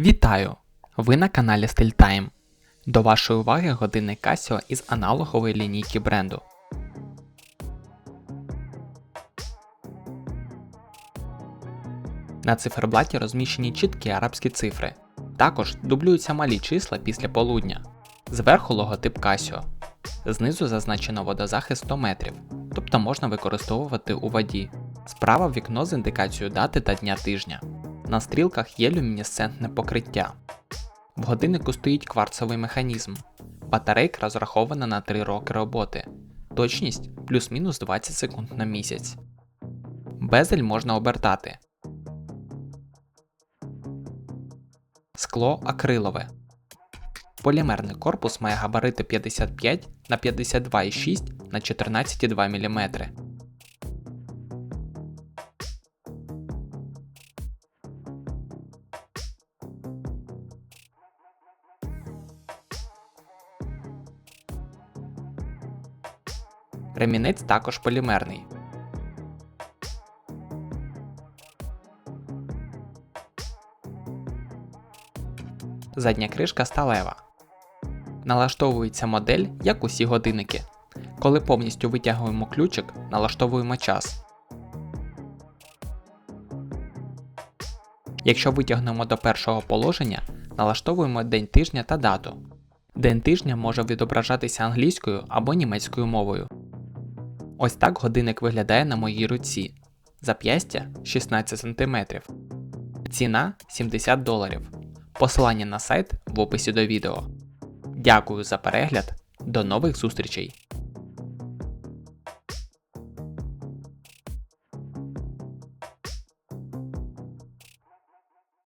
Вітаю! Ви на каналі StyleTime. До вашої уваги годинник Casio із аналогової лінійки бренду. На циферблаті розміщені чіткі арабські цифри. Також дублюються малі числа після полудня. Зверху логотип Casio. Знизу зазначено водозахист 100 метрів, тобто можна використовувати у воді. Справа вікно з індикацією дати та дня тижня. На стрілках є люмінесцентне покриття. В годиннику стоїть кварцовий механізм. Батарейка розрахована на 3 роки роботи. Точність плюс-мінус 20 секунд на місяць. Безель можна обертати. Скло акрилове. Полімерний корпус має габарити 55 на 52,6 на 14,2 мм. Ремінець також полімерний. Задня кришка сталева. Налаштовується модель, як усі годинники. Коли повністю витягуємо ключик, налаштовуємо час. Якщо витягнемо до першого положення, налаштовуємо день тижня та дату. День тижня може відображатися англійською або німецькою мовою. Ось так годинник виглядає на моїй руці. Зап'ястя 16 см. Ціна 70 доларів. Посилання на сайт в описі до відео. Дякую за перегляд. До нових зустрічей!